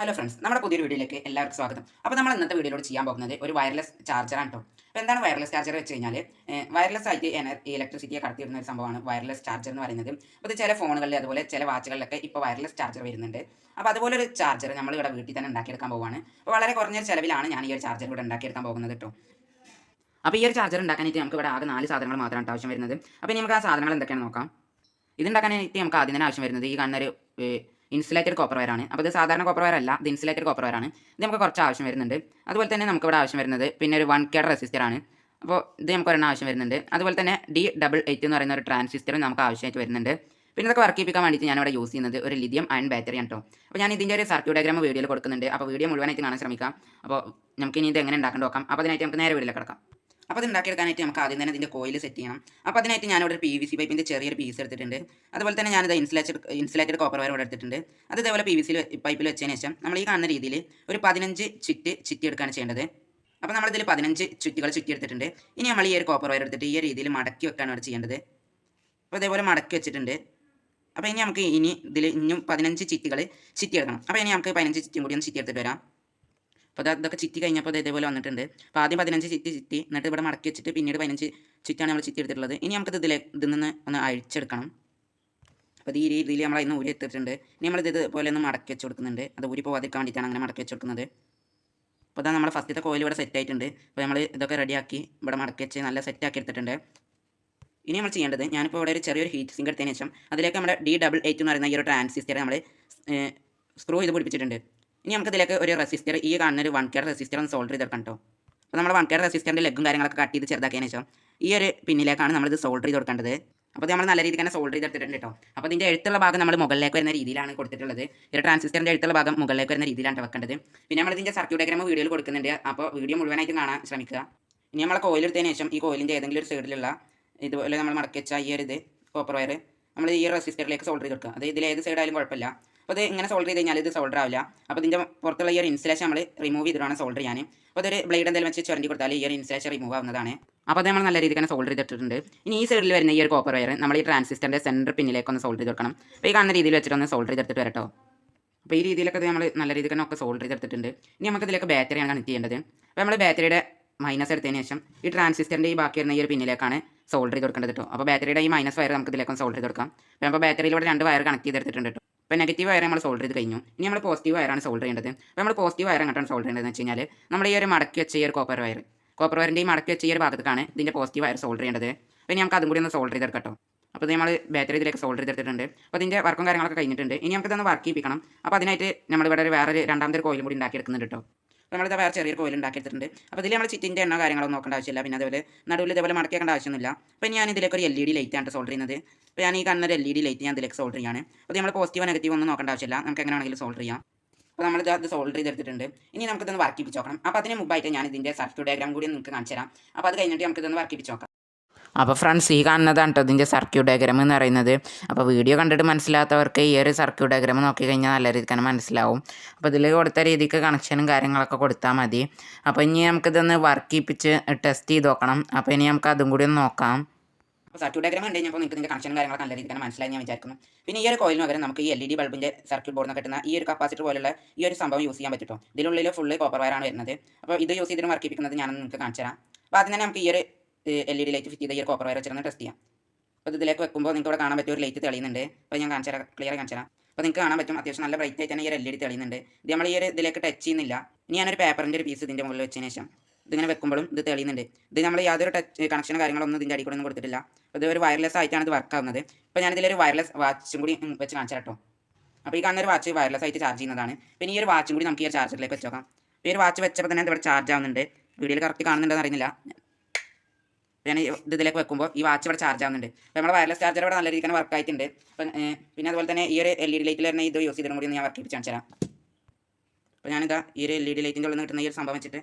Hello friends നമ്മുടെ പുതിയൊരു വീഡിയോയിലേക്ക് എല്ലാവർക്കും സ്വാഗതം. അപ്പോൾ നമ്മൾ ഇന്നത്തെ വീഡിയോയിലൂടെ ചെയ്യാൻ പോകുന്നത് ഒരു വയർലെസ് ചാർജറാണ് കേട്ടോ അപ്പോൾ എന്താണ് വയർലെസ് ചാർജർ വെച്ച് കഴിഞ്ഞാൽ വയർലെസ് ആയിട്ട് ഇലക്ട്രിസിറ്റിയെ കടത്തിയിരുന്ന ഒരു സംഭവമാണ് വയർലെസ് ചാർജർ എന്ന് പറയുന്നത്. അപ്പോൾ ചില ഫോണുകളിൽ അതുപോലെ ചില വാച്ചുകളിലൊക്കെ ഇപ്പോൾ വയർലെസ് ചാർജർ വരുന്നുണ്ട്. അപ്പോൾ അതുപോലെ ഒരു ചാർജർ നമ്മൾ ഇവിടെ വീട്ടിൽ തന്നെ ഉണ്ടാക്കിയെടുക്കാൻ പോവുകയാണ്. അപ്പോൾ വളരെ കുറഞ്ഞ ചിലവിലാണ് ഞാൻ ഈ ഒരു ചാർജർ ഇവിടെ ഉണ്ടാക്കിയെടുക്കാൻ പോകുന്നത് കേട്ടോ അപ്പോൾ ഈ ഒരു ചാർജർ ഉണ്ടാക്കാനായിട്ട് നമുക്ക് ഇവിടെ ആകെ നാല് സാധനങ്ങൾ മാത്രമാണ് ആവശ്യം വരുന്നത്. അപ്പോൾ നമുക്ക് ആ സാധനങ്ങൾ എന്തൊക്കെയാണ് നോക്കാം. ഇതുണ്ടാക്കാനായിട്ട് നമുക്ക് ആദ്യം തന്നെ ആവശ്യം വരുന്നത് ഈ കാണുന്ന ഒരു ഇൻസുലേറ്റഡ് കോപ്പർ വയറാണ് അപ്പോൾ ഇത് സാധാരണ കോപ്പർ വയർ അല്ല ഇത് ഇൻസുലേറ്റഡ് കോപ്പർ വയറാണ് ഇത് നമുക്ക് കുറച്ച് ആവശ്യം വരുന്നുണ്ട്. അതുപോലെ തന്നെ നമുക്ക് ഇവിടെ ആവശ്യം വരുന്നത് പിന്നെ ഒരു വൺ കേഡ് റെസിസ്റ്റർ ആണ്. അപ്പോൾ ഇത് നമുക്ക് ഒരെണ്ണം ആവശ്യം വരുന്നുണ്ട്. അതുപോലെ തന്നെ ഡി ഡബിൾ എയ്റ്റ് എന്ന് പറയുന്ന ഒരു ട്രാൻസിസ്റ്ററും നമുക്ക് ആവശ്യമായിട്ട് വരുന്നുണ്ട്. പിന്നെ ഇതൊക്കെ വർക്ക് ചെയ്യിപ്പിക്കാൻ വേണ്ടിയിട്ട് ഇവിടെ യൂസ് ചെയ്യുന്നത് ഒരു ലിഥിയം അയൺ ബാറ്ററി ആണ് കേട്ടോ അപ്പോൾ ഞാൻ ഇതിന്റെ ഒരു സർക്യൂട്ട് ഡയഗ്രാം വീഡിയോയിൽ കൊടുക്കുന്നുണ്ട്. അപ്പോൾ വീഡിയോ മുഴുവനായിട്ട് കാണാൻ ശ്രമിക്കാം. അപ്പോൾ നമുക്ക് ഇനി ഇത് എങ്ങനെ ഉണ്ടാക്കാൻ നോക്കാം. അപ്പോൾ അതിനായിട്ട് നമുക്ക് നേരെ വീഡിയോയിൽ കിടക്കാം. അപ്പോൾ അത് ഉണ്ടാക്കിയെടുക്കാനായിട്ട് നമുക്ക് ആദ്യം തന്നെ ഇതിന്റെ കോയിൽ സെറ്റ് ചെയ്യണം. അപ്പോൾ അതിനായിട്ട് ഞാനിവിടെ ഒരു പി വി സി പൈപ്പിന്റെ ചെറിയൊരു പീസ് എടുത്തിട്ടുണ്ട്. അതുപോലെ തന്നെ ഞാനിത് ഇൻസുലേറ്റഡ് ഇൻസുലേറ്റഡ് കോപ്പർ വയർ ഇവിടെ എടുത്തിട്ടുണ്ട്. അത് ഇതേപോലെ പി വി സി പൈപ്പിൽ വെച്ചതിന് ശേഷം നമ്മൾ ഈ കാണുന്ന രീതിയിൽ ഒരു പതിനഞ്ച് ചുറ്റ് ചുറ്റി എടുക്കുകയാണ് ചെയ്യേണ്ടത് അപ്പോൾ നമ്മളിതിൽ പതിനഞ്ച് ചുറ്റുകൾ ചുറ്റി എടുത്തിട്ടുണ്ട് ഇനി നമ്മൾ ഈ ഒരു കോപ്പർ വയർ എടുത്തിട്ട് ഈ രീതിയിൽ മടക്കി വെക്കാണ് ഇവിടെ ചെയ്യേണ്ടത്. അപ്പോൾ അതേപോലെ മടക്കി വെച്ചിട്ടുണ്ട്. അപ്പോൾ ഇനി നമുക്ക് ഇനി ഇതിൽ ഇനിയും പതിനഞ്ച് ചിറ്റികൾ ചിറ്റി എടുക്കണം അപ്പോൾ ഇനി നമുക്ക് പതിനഞ്ച് ചിറ്റിയും കൂടി ഒന്ന് ചിറ്റി എടുത്തിട്ട് വരാം. അപ്പോൾ അത് അതൊക്കെ ചിറ്റി കഴിഞ്ഞപ്പോൾ അത് ഇതേപോലെ വന്നിട്ടുണ്ട്. അപ്പോൾ ആദ്യം പതിനഞ്ച് ചിറ്റി ചിറ്റി എന്നിട്ട് ഇവിടെ മടക്കി വെച്ചിട്ട് പിന്നീട് പതിനഞ്ച് ചിറ്റിയാണ് നമ്മൾ ചിറ്റി എടുത്തിട്ടുള്ളത്. ഇനി നമുക്കത് ഇതിലെ ഇതിൽ നിന്ന് ഒന്ന് അഴിച്ചെടുക്കണം. അപ്പോൾ ഈ രീതിയിൽ നമ്മൾ അതിന് ഊരി എത്തിയിട്ടുണ്ട് ഇനി നമ്മൾ ഇത് ഇതുപോലെ ഒന്ന് മടക്കി വെച്ച് കൊടുക്കുന്നുണ്ട്. അത് ഊരി പോകാതിരിക്കാൻ വേണ്ടിയിട്ടാണ് അങ്ങനെ മടക്കി വെച്ച് കൊടുക്കുന്നത്. അപ്പോൾ അതാണ് നമ്മുടെ ഫസ്റ്റത്തെ കോയിൽ ഇവിടെ സെറ്റ് ആയിട്ടുണ്ട്. അപ്പോൾ നമ്മൾ ഇതൊക്കെ റെഡിയാക്കി ഇവിടെ മടക്കി വെച്ച് നല്ല സെറ്റ് ആക്കി എടുത്തിട്ടുണ്ട്. ഇനി നമ്മൾ ചെയ്യേണ്ടത് ഞാനിപ്പോൾ ഇവിടെ ഒരു ചെറിയൊരു ഹീറ്റ് സിങ്ക് എടുത്തതിന് ശേഷം അതിലേക്ക് നമ്മുടെ ഡി ഡബിൾ എയ്റ്റ് എന്ന് പറയുന്ന ഈ ഒരു ട്രാൻസിസ്റ്റർ നമ്മൾ സ്ക്രൂ ചെയ്ത് പിടിപ്പിച്ചിട്ടുണ്ട്. ഇനി നമുക്ക് ഇതിലേക്ക് ഒരു റെസിസ്റ്റർ ഈ കാണുന്ന ഒരു വൺ കെയർ റെസിസ്റ്റർ ഒന്ന് സോൾഡർ ചെയ്തെടുക്കാം കേട്ടോ അപ്പോൾ നമ്മൾ വൺ കെയർ റെസിസ്റ്ററിന്റെ ലെഗും കാര്യങ്ങളൊക്കെ കട്ട് ചെയ്ത് ചെറുതാക്കിയതിന് ശേഷം ഈ ഒരു പിന്നിലേക്കാണ് നമ്മളിത് സോൾഡർ ചെയ്ത് കൊടുക്കേണ്ടത്. അപ്പോൾ നമ്മൾ നല്ല രീതിക്ക് തന്നെ സോൾഡർ ചെയ്തെടുത്തിട്ടുണ്ട് കേട്ടോ അപ്പോൾ ഇതിന്റെ എഴുത്തുള്ള ഭാഗം നമ്മൾ മുകളിലേക്ക് വരുന്ന രീതിയിലാണ് കൊടുത്തിട്ടുള്ളത്. ഒരു ട്രാൻസിസ്റ്ററിന്റെ എഴുത്തുള്ള ഭാഗം മുകളിലേക്ക് വരുന്ന രീതിയിലാണ് വെക്കേണ്ടത്. പിന്നെ നമ്മൾ ഇതിന്റെ സർക്യൂട്ട് ഡയഗ്രാം വീഡിയോയിൽ കൊടുക്കുന്നുണ്ട്. അപ്പോൾ വീഡിയോ മുഴുവനായിട്ട് കാണാൻ ശ്രമിക്കുക. ഇനി നമ്മൾ കോയിൽ എടുത്തതിന് ശേഷം ഈ കോയിലിന്റെ ഏതെങ്കിലും ഒരു സൈഡിലുള്ള ഇതുപോലെ നമ്മൾ മടക്കി വെച്ച ഈ ഒരു ഇത് കോപ്പർ വയർ നമ്മൾ ഈ റെസിസ്റ്ററിലേക്ക് സോൾഡർ ചെയ്ത് കൊടുക്കുക. അത് ഇതിൽ ഏത് സൈഡായാലും കുഴപ്പമില്ല. അപ്പോൾ അത് ഇങ്ങനെ സോൾഡർ ചെയ്ത് കഴിഞ്ഞാൽ ഇത് സോൾഡർ ആവില്ല. അപ്പോൾ ഇതിന്റെ പുറത്തുള്ള ഈ ഒരു ഇൻസുലേഷൻ നമ്മൾ റിമൂവ് ചെയ്തിട്ടാണ് സോൾഡർ ചെയ്യാൻ അപ്പോൾ അതൊരു ബ്ലേഡ് എന്തെങ്കിലും വെച്ച് ചുരണ്ടി കൊടുത്താൽ ഈ ഒരു ഇൻസുലേഷൻ റിമൂവ് ആവുന്നതാണ്. അപ്പോൾ അത് നമ്മൾ നല്ല രീതിക്ക് തന്നെ സോൾഡർ ചെയ്തിട്ടുണ്ട് ഇനി ഈ സൈഡിൽ വരുന്ന ഈ ഒരു കോപ്പർ വയർ നമ്മൾ ഈ ട്രാൻസിസ്റ്ററിന്റെ സെന്റർ പിന്നിലേക്ക് ഒന്ന് സോൾഡർ ചെയ്ത് കൊടുക്കണം. അപ്പോൾ ഈ കാണുന്ന രീതിയിൽ വെച്ചിട്ട് ഒന്ന് സോൾഡർ ചെയ്തെടുത്തിട്ട് വരട്ടോ. അപ്പോൾ ഈ രീതിയിലൊക്കെ നമ്മൾ നല്ല രീതിക്ക് തന്നെ ഒക്കെ സോൾഡർ ചെയ്തെടുത്തിട്ടുണ്ട്. ഇനി നമുക്ക് ഇതിലേക്ക് ബാറ്ററിയാണ് കണക്ട് ചെയ്യേണ്ടത്. അപ്പോൾ നമ്മൾ ബാറ്ററിയുടെ മൈനസ് എടുത്തതിന് ശേഷം ഈ ട്രാൻസിസ്റ്ററിന്റെ ഈ ബാക്കി വരുന്ന ഈ ഒരു പിന്നിലേക്കാണ് സോൾഡർ ചെയ്ത് കൊടുക്കേണ്ടത് കേട്ടോ അപ്പോൾ ബാറ്ററിയുടെ ഈ മൈനസ് വയർ നമുക്ക് ഇതിലേക്ക് സോൾഡർ ചെയ്ത് കൊടുക്കാം. അപ്പോൾ ബാറ്ററിയിലൂടെ രണ്ട് വയർ കണക്ട് ചെയ്തെടുത്തിട്ടുണ്ട് കേട്ടോ അപ്പോൾ നെഗറ്റീവ് വയർ നമ്മൾ സോൾഡർ ചെയ്ത് കഴിഞ്ഞു. ഇനി നമ്മൾ പോസിറ്റീവ് വയറാണ് സോൾഡർ ചെയ്യേണ്ടത്. അപ്പോൾ നമ്മൾ പോസിറ്റീവ് വയർ അങ്ങോട്ടാണ് സോൾഡർ ചെയ്യേണ്ടതെന്ന് വെച്ച് കഴിഞ്ഞാൽ നമ്മൾ ഈ ഒരു മടക്കി വെച്ച ഈ ഒരു കോപ്പർ വയർ കോപ്പർ വയറിന്റെ ഈ മടക്കി വെച്ച ഈ ഒരു ഭാഗത്തേക്കാണ് ഇതിന്റെ പോസിറ്റീവ് വയർ സോൾഡർ ചെയ്യേണ്ടത്. അപ്പോൾ ഇനി നമുക്ക് അതും കൂടി ഒന്ന് സോൾഡർ ചെയ്തെടുക്കട്ടോ. അപ്പോൾ ഇത് നമ്മൾ ബാറ്ററി ഇതിലേക്ക് സോൾഡർ ചെയ്തെടുത്തിട്ടുണ്ട്. അപ്പോൾ ഇതിന്റെ വർക്കും കാര്യങ്ങളൊക്കെ കഴിഞ്ഞിട്ടുണ്ട്. ഇനി നമുക്ക് ഇതൊന്ന് വർക്ക് ചെയ്യിപ്പിക്കണം. അപ്പോൾ അതിനായിട്ട് നമ്മൾ ഇവിടെ ഒരു വേറൊരു രണ്ടാമത്തെ ഒരു കോയിലും കൂടി ഉണ്ടാക്കിയെടുക്കുന്നുണ്ട് കേട്ടോ നമ്മളിത് വേറെ ചെറിയൊരു കോയിൽ ഉണ്ടാക്കിയെടുത്തിട്ടുണ്ട്. അപ്പോൾ ഇതിൽ നമ്മൾ ചിറ്റിന്റെ എണ്ണ കാര്യങ്ങളൊന്നും നോക്കേണ്ട ആവശ്യമില്ല. പിന്നെ അതുപോലെ നടുവിൽ ഇതേപോലെ മടക്കേണ്ട ആവശ്യമൊന്നുമില്ല. അപ്പോൾ ഞാൻ ഇതിലേക്ക് ഒരു എൽ ഇ ഡി ലൈറ്റ് ആണ് സോൾഡർ ചെയ്യുന്നത്. അപ്പോൾ ഞാൻ ഈ കാണുന്ന ഒരു എൽ ഇ ഡി ലൈറ്റ് ഞാൻ ഇതിലേക്ക് സോൾഡർ ചെയ്യാണ് അപ്പോൾ നമ്മൾ പോസിറ്റീവ് നെഗറ്റീവ് ഒന്നും നോക്കേണ്ട ആവശ്യമില്ല. നമുക്ക് എങ്ങനെയാണെങ്കിലും സോൾഡർ ചെയ്യാം. അപ്പോൾ നമ്മൾ അത് സോൾഡർ ചെയ്തെടുത്തിട്ടുണ്ട്. ഇനി നമുക്കിതൊന്ന് വർക്ക് ചെയ്യിപ്പിച്ച് നോക്കണം. അപ്പോൾ അതിന് മുമ്പായിട്ട് ഞാൻ ഇതിന്റെ സർക്യൂട്ട് ഡയഗ്രാം കൂടി നിങ്ങൾക്ക് കാണിച്ചു തരാം അപ്പോൾ അത് കഴിഞ്ഞിട്ട് നമുക്കിതൊന്ന് വർക്ക് ചെയ്യിപ്പിച്ച് നോക്കാം. അപ്പോൾ ഫ്രണ്ട്സ് ഈ കാണുന്നതാണ് കേട്ടോ ഇതിന്റെ സർക്യൂട്ട് ഡയഗ്രാം എന്ന് പറയുന്നത്. അപ്പോൾ വീഡിയോ കണ്ടിട്ട് മനസ്സിലാത്തവർക്ക് ഈ ഒരു സർക്യൂട്ട് ഡയഗ്രാം നോക്കി കഴിഞ്ഞാൽ നല്ല രീതിക്ക് തന്നെ മനസ്സിലാവും. അപ്പോൾ ഇതിൽ കൊടുത്ത രീതിക്ക് കണക്ഷനും കാര്യങ്ങളൊക്കെ കൊടുത്താൽ മതി. അപ്പോൾ ഇനി നമുക്കിതൊന്ന് വർക്ക് ചെയ്യിപ്പിച്ച് ടെസ്റ്റ് ചെയ്ത് നോക്കണം. അപ്പോൾ ഇനി നമുക്ക് അതും കൂടി ഒന്ന് നോക്കാം. അപ്പോൾ സർക്യൂട്ട് ഡയഗ്രാം കണ്ടു കഴിഞ്ഞപ്പോൾ നിങ്ങൾക്ക് ഇതിന്റെ കണക്ഷൻ കാര്യങ്ങളൊക്കെ നല്ല രീതിയിൽ തന്നെ മനസ്സിലായി ഞാൻ വിചാരിക്കുന്നു. പിന്നെ ഈ ഒരു കോയിലിന് പകരം നമുക്ക് ഈ എൽ ഇ ഡി ബൾബിന്റെ സർക്യൂട്ട് ബോർഡിൽ നിന്ന് കിട്ടുന്ന ഈ ഒരു കപ്പാസിറ്റർ പോലുള്ള ഈ ഒരു സംഭവം യൂസ് ചെയ്യാൻ പറ്റും ഇതിനുള്ളിൽ ഫുള്ള് കോപ്പർ വയറാണ് വരുന്നത്. അപ്പോൾ ഇത് യൂസ് ചെയ്തിട്ട് വർക്ക് ചെയ്യിപ്പിക്കുന്നത് ഞാൻ നിങ്ങൾക്ക് കാണിച്ചു തരാം. അപ്പോൾ ആദ്യം തന്നെ നമുക്ക് ഈ ഒരു L E D light fit ചെയ്ത ഈ കോപ്പർ വയർ വെച്ചിരുന്ന്. ടെസ്റ്റ് ചെയ്യാം. അപ്പോൾ ഇതിലേക്ക് വെക്കുമ്പോൾ നിങ്ങൾക്ക് ഇവിടെ കാണാൻ പറ്റിയ ഒരു ലൈറ്റ് തെളിയുന്നുണ്ട്. അപ്പോൾ ഞാൻ കാണിച്ചു തരാം. ക്ലിയർ കാണിച്ചു തരാം. അപ്പോൾ നിങ്ങൾക്ക് കാണാൻ പറ്റും. അത്യാവശ്യം നല്ല ബ്രൈറ്റ് ആയിട്ട് തന്നെ ഈ ഒരു എൽ ഇ ഡി തെളിയുന്നുണ്ട്. ഇത് നമ്മൾ ഈ ഒരു ഇതിലേക്ക് ടച്ച് ചെയ്യുന്നില്ല. ഇനി ഞാനൊരു പേപ്പറിന്റെ ഒരു പീസ് ഇതിന്റെ മുകളിൽ വെച്ചതിന് ശേഷം. ഇതിങ്ങനെ വെക്കുമ്പോഴും ഇത് തെളിയുന്നുണ്ട്. ഇത് നമ്മൾ യാതൊരു ടച്ച് കണക്ഷനോ കാര്യങ്ങളൊന്നും ഇതിന്റെ അടിക്കൂടെ ഒന്നും കൊടുത്തിട്ടില്ല. അപ്പോൾ ഇത് ഒരു വയർലെസ് ആയിട്ടാണ് ഇത് വർക്ക് ആവുന്നത്. ഇപ്പോൾ ഞാനിതിലൊരു വയർലെസ് വാച്ചും കൂടി വെച്ച് കാണിച്ചു കേട്ടോ അപ്പോൾ ഈ കാണുന്ന ഒരു വാച്ച് വയർലെസ് ആയിട്ട് ചാർജ് ചെയ്യുന്നതാണ്. പിന്നെ ഈ ഒരു വാച്ചും കൂടി നമുക്ക് ഈ ചാർജറിലേക്ക് വെച്ചോക്കാം ഈ ഒരു വാച്ച് വെച്ചപ്പോൾ തന്നെ ഇവിടെ ചാർജ് ആവുന്നുണ്ട്. വീഡിയോയിൽ കറക്റ്റ് കാണുന്നുണ്ടെന്ന് അറിയുന്നില്ല. ഞാൻ ഇത് ഇതിലേക്ക് വെക്കുമ്പോൾ ഈ വാച്ച് ഇവിടെ ചാർജ് ആവുന്നുണ്ട്. അപ്പോൾ നമ്മുടെ വയർലെസ് ചാർജർ ഇവിടെ നല്ല രീതിയിൽ വർക്ക് ആയിട്ടുണ്ട്. അപ്പം പിന്നെ അതുപോലെ തന്നെ ഈ ഒരു എൽ ഇ ഡി ലൈറ്റിൽ വരുന്ന ഇത് യൂസ് ചെയ്തിട്ട് കൂടി ഞാൻ വർക്ക് ചെയ്യിച്ച് കാണിച്ചു തരാം അപ്പോൾ ഞാനിതാ ഈ ഒരു എൽ ഇ ഡി ലൈറ്റിന്റെ ഉള്ളിൽ കിട്ടുന്ന ഈ ഒരു സംഭവം വെച്ചിട്ട്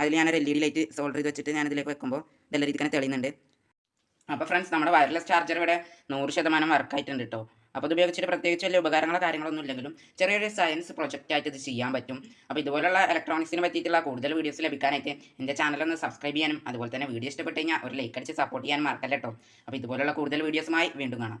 അതിൽ ഞാനൊരു L E D light solder ചെയ്ത് വെച്ചിട്ട് ഞാൻ ഇതിലേക്ക് വെക്കുമ്പോൾ നല്ല രീതിക്ക് തന്നെ തെളിയുന്നുണ്ട്. അപ്പോൾ ഫ്രണ്ട്സ് നമ്മുടെ വയർലെസ് ചാർജർ ഇവിടെ നൂറ് ശതമാനം വർക്ക് ആയിട്ടുണ്ട് കേട്ടോ അപ്പോൾ ഇത് ഉപയോഗിച്ചിട്ട് പ്രത്യേകിച്ച് വലിയ ഉപകാരങ്ങളോ കാര്യങ്ങളൊന്നും ഇല്ലെങ്കിലും ചെറിയൊരു സയൻസ് പ്രൊജക്റ്റ് ആയിട്ട് ഇത് ചെയ്യാൻ പറ്റും. അപ്പോൾ ഇതുപോലുള്ള ഇലക്ട്രോണിക്സിനെ പറ്റിയിട്ടുള്ള കൂടുതൽ വീഡിയോസ് ലഭിക്കാനായിട്ട് എന്റെ ചാനലൊന്ന് സബ്സ്ക്രൈബ് ചെയ്യാനും അതുപോലെ തന്നെ വീഡിയോ ഇഷ്ടപ്പെട്ട് കഴിഞ്ഞാൽ ഒരു ലൈക്ക് അടിച്ച് സപ്പോർട്ട് ചെയ്യാൻ മറക്കല്ല അപ്പോൾ ഇതുപോലുള്ള കൂടുതൽ വീഡിയോസുമായി വീണ്ടും കാണാം.